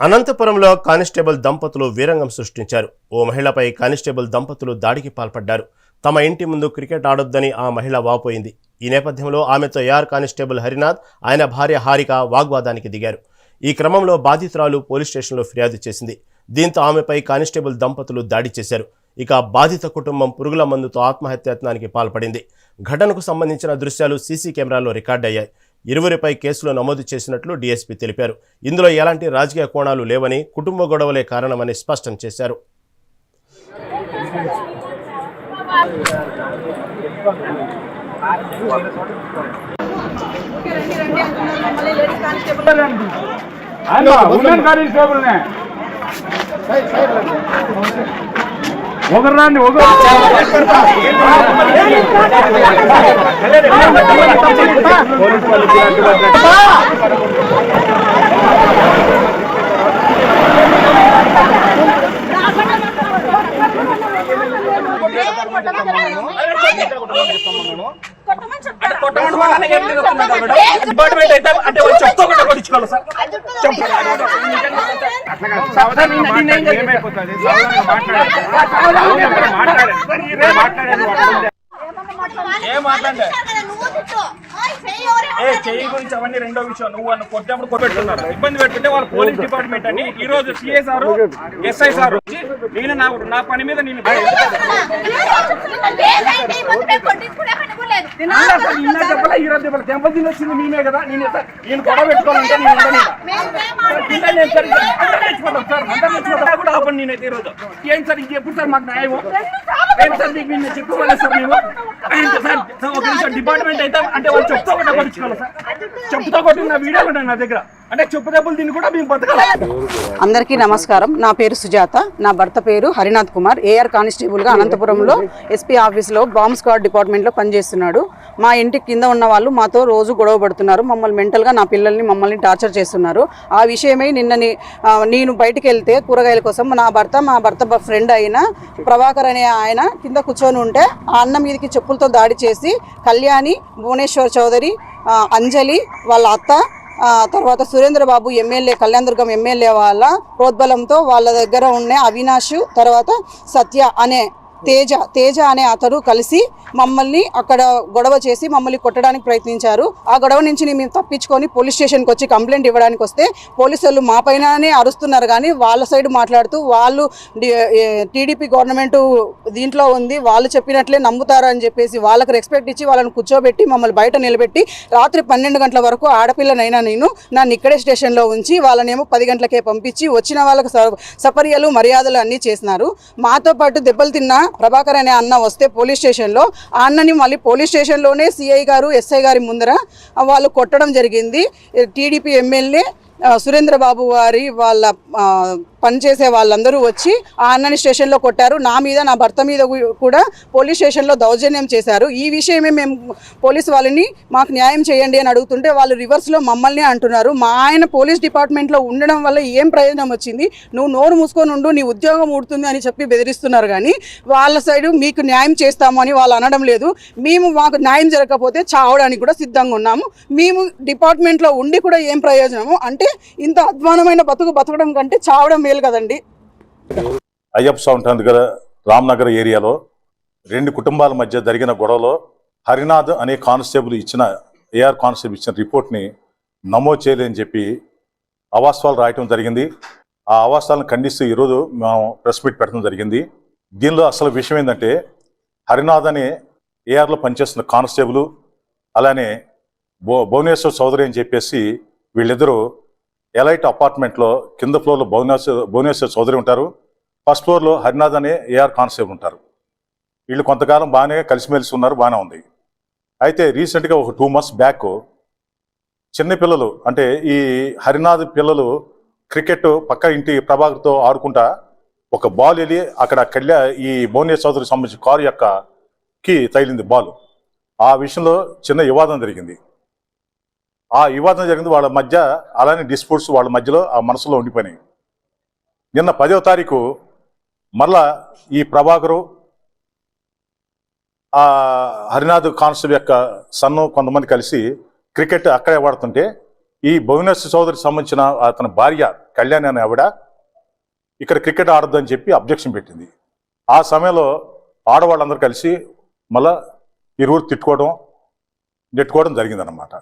అనంతపురంలో కానిస్టేబుల్ దంపతులు వీరంగం సృష్టించారు. ఓ మహిళపై కానిస్టేబుల్ దంపతులు దాడికి పాల్పడ్డారు. తమ ఇంటి ముందు క్రికెట్ ఆడొద్దని ఆ మహిళ వాపోయింది. ఈ నేపథ్యంలో ఆమెతో ఏఆర్ కానిస్టేబుల్ హరినాథ్ ఆయన భార్య హారిక వాగ్వాదానికి దిగారు. ఈ క్రమంలో బాధితురాలు పోలీస్ స్టేషన్లో ఫిర్యాదు చేసింది. దీంతో ఆమెపై కానిస్టేబుల్ దంపతులు దాడి చేశారు. ఇక బాధిత కుటుంబం పురుగుల మందుతో ఆత్మహత్యాయత్నానికి పాల్పడింది. ఘటనకు సంబంధించిన దృశ్యాలు సీసీ కెమెరాలో రికార్డయ్యాయి. ఇరువురిపై కేసులు నమోదు చేసినట్లు డీఎస్పీ తెలిపారు. ఇందులో ఎలాంటి రాజకీయ కోణాలు లేవని కుటుంబ గొడవలే కారణమని స్పష్టం చేశారు. ఉమెన్ కానిస్టేబుల్నే. ఒకరు రండి ఒకరు కొట్టమని చెప్తారా? డిపార్ట్మెంట్ అయితే అంటే చెప్పకుండా కొట్టించుకోవాలి సార్ సావధానం ఏం ఏ చెయ్యి గురించి అవన్నీ రెండో విషయం నువ్వు అన్న కొట్టినప్పుడు కొట్టున్నారు ఇబ్బంది పెట్టుకుంటే వాళ్ళు పోలీస్ డిపార్ట్మెంట్ అని ఈ రోజు సిఐ సార్ ఎస్ఐ సార్ వచ్చి నేను నా నా పని మీద నేను లేదండి, ముందు మేము కొట్టించుకునే పని కూడా లేదు. నిన్న సార్ నిన్న చెప్పలే ఈ రోజు చెప్పలే. దెబ్బతిని వచ్చింది మేమే కదా. నేను సార్ నేను గొడవ పెట్టుకోవాలంటే నేను ఉండను ఈడ. మేము మేము కింద నేను సార్ అందరూ నేర్చుకుంటాం సార్. అందరూ నేర్చుకుంటాం కూడా ఆపండి నేనైతే ఈరోజు. ఏం సార్ ఇది ఎప్పుడు సార్ మాకు న్యాయం ఏం సార్ మీకు నేను చెప్పుకోవాలి సార్ మేము? ఏంటి సార్? సార్. ఒక నిమిషం డిపార్ట్మెంట్ అయితే అంటే వాళ్ళు చెప్తా కూడా పట్టించుకోవాలి సార్. చెప్తా కొట్టిన నా వీడియో ఉన్నాయి నా దగ్గర. అంటే చెప్పు దెబ్బలు దీన్ని కూడా మేము బతకాలి. అందరికీ నమస్కారం. నా పేరు సుజాత. నా భర్త పేరు హరినాథ్ కుమార్. ఏఆర్ కానిస్టేబుల్గా అనంతపురంలో ఎస్పీ ఆఫీస్లో బాంబ్ స్క్వాడ్ డిపార్ట్మెంట్లో పనిచేస్తున్నాడు. మా ఇంటి కింద ఉన్న వాళ్ళు మాతో రోజు గొడవ పడుతున్నారు. మమ్మల్ని మెంటల్గా నా పిల్లల్ని మమ్మల్ని టార్చర్ చేస్తున్నారు. ఆ విషయమై నిన్నని నేను బయటికి వెళ్తే కూరగాయల కోసం నా భర్త మా భర్త ఫ్రెండ్ అయిన ప్రభాకర్ అనే ఆయన కింద కూర్చొని ఉంటే ఆ అన్న మీదకి చెప్పులతో దాడి చేసి కళ్యాణి భువనేశ్వర్ చౌదరి అంజలి వాళ్ళ అత్త తర్వాత సురేంద్రబాబు ఎమ్మెల్యే కళ్యాణదుర్గం ఎమ్మెల్యే వాళ్ళ ప్రోద్బలంతో వాళ్ళ దగ్గర ఉన్న అవినాష్ తర్వాత సత్య అనే తేజ తేజ అనే అతడు కలిసి మమ్మల్ని అక్కడ గొడవ చేసి మమ్మల్ని కొట్టడానికి ప్రయత్నించారు. ఆ గొడవ నుంచి మేము తప్పించుకొని పోలీస్ స్టేషన్కి వచ్చి కంప్లైంట్ ఇవ్వడానికి వస్తే పోలీసులు మా పైననే అరుస్తున్నారు కానీ వాళ్ళ సైడ్ మాట్లాడుతూ వాళ్ళు టీడీపీ గవర్నమెంట్ దీంట్లో ఉంది వాళ్ళు చెప్పినట్లే నమ్ముతారు అని చెప్పేసి వాళ్ళకి రెస్పెక్ట్ ఇచ్చి వాళ్ళని కూర్చోబెట్టి మమ్మల్ని బయట నిలబెట్టి రాత్రి పన్నెండు గంటల వరకు ఆడపిల్లనైనా నేను నన్ను ఇక్కడే స్టేషన్లో ఉంచి వాళ్ళనేమో పది గంటలకే పంపించి వచ్చిన వాళ్ళకి సపర్యలు మర్యాదలు అన్నీ చేసినారు. మాతో పాటు దెబ్బలు తిన్న ప్రభాకర్ అనే అన్న వస్తే పోలీస్ స్టేషన్లో ఆ అన్నని మళ్ళీ పోలీస్ స్టేషన్లోనే సిఐ గారు ఎస్ఐ గారి ముందర వాళ్ళు కొట్టడం జరిగింది. టీడీపీ ఎమ్మెల్యే సురేంద్రబాబు సురేంద్ర బాబు వారి వాళ్ళ పనిచేసే వాళ్ళందరూ వచ్చి ఆ అన్నని స్టేషన్లో కొట్టారు. నా మీద నా భర్త మీద కూడా పోలీస్ స్టేషన్లో దౌర్జన్యం చేశారు. ఈ విషయమే మేము పోలీస్ వాళ్ళని మాకు న్యాయం చేయండి అని అడుగుతుంటే వాళ్ళు రివర్స్లో మమ్మల్ని అంటున్నారు. మా ఆయన పోలీస్ డిపార్ట్మెంట్లో ఉండడం వల్ల ఏం ప్రయోజనం వచ్చింది? నువ్వు నోరు మూసుకొని ఉండు నీ ఉద్యోగం ఊడుతుంది అని చెప్పి బెదిరిస్తున్నారు కానీ వాళ్ళ సైడు మీకు న్యాయం చేస్తాము అని వాళ్ళు అనడం లేదు. మేము మాకు న్యాయం జరగకపోతే చావడానికి కూడా సిద్ధంగా ఉన్నాము. మేము డిపార్ట్మెంట్లో ఉండి కూడా ఏం ప్రయోజనము? అంటే ఇంత అధ్వానమైన బతుకు బతకడం కంటే చావడం చేయాలి కదండి. అయ్యప్ప స్వామి దగ్గర రామ్నగర్ ఏరియాలో. రెండు కుటుంబాల మధ్య జరిగిన గొడవలో హరినాథ్ అనే కానిస్టేబుల్ ఇచ్చిన ఏఆర్ కానిస్టేబుల్ ఇచ్చిన రిపోర్ట్ని నమోదు చేయలేదని చెప్పి అవాస్తవాలు రాయటం జరిగింది. ఆ అవాస్తవాలను ఖండిస్తూ ఈరోజు మేము ప్రెస్ మీట్ పెట్టడం జరిగింది. దీనిలో అసలు విషయం ఏంటంటే హరినాథ్ అనే ఏఆర్లో పనిచేస్తున్న కానిస్టేబుల్ అలానే భో భువనేశ్వర్ చౌదరి అని చెప్పేసి వీళ్ళిద్దరూ ఎలైట్ అపార్ట్మెంట్లో కింద ఫ్లోర్లో భువనేశ్వర్ భువనేశ్వర్ చౌదరి ఉంటారు. ఫస్ట్ ఫ్లోర్లో హరినాథ్ అనే ఏఆర్ కానిస్టేబుల్ ఉంటారు. వీళ్ళు కొంతకాలం బాగానే కలిసిమెలిసి ఉన్నారు బాగానే ఉంది. అయితే రీసెంట్గా ఒక టూ మంత్స్ బ్యాక్ చిన్న పిల్లలు అంటే ఈ హరినాథ్ పిల్లలు క్రికెట్ పక్క ఇంటి ప్రభాకర్తో ఆడుకుంటా ఒక బాల్ వెళ్ళి అక్కడ కళ్యా ఈ భువనేశ్వర్ చౌదరికి సంబంధించిన కారు యొక్క కి తగిలింది బాల్. ఆ విషయంలో చిన్న వివాదం జరిగింది. ఆ వివాదం జరిగింది. వాళ్ళ మధ్య అలానే డిస్ప్యూట్స్ వాళ్ళ మధ్యలో ఆ మనసులో ఉండిపోయినాయి. నిన్న పదో తారీఖు మళ్ళా ఈ ప్రభాకరు ఆ హరినాథ్ కానిస్టేబుల్ యొక్క సన్ను కొంతమంది కలిసి క్రికెట్ అక్కడే ఆడుతుంటే ఈ భువనేశ్వర్ చౌదరికి సంబంధించిన అతని భార్య కళ్యాణి అనే ఆవిడ ఇక్కడ క్రికెట్ ఆడొద్దని చెప్పి అబ్జెక్షన్ పెట్టింది. ఆ సమయంలో ఆడవాళ్ళందరూ కలిసి మళ్ళా ఇరువురు తిట్టుకోవడం నెట్టుకోవడం జరిగిందనమాట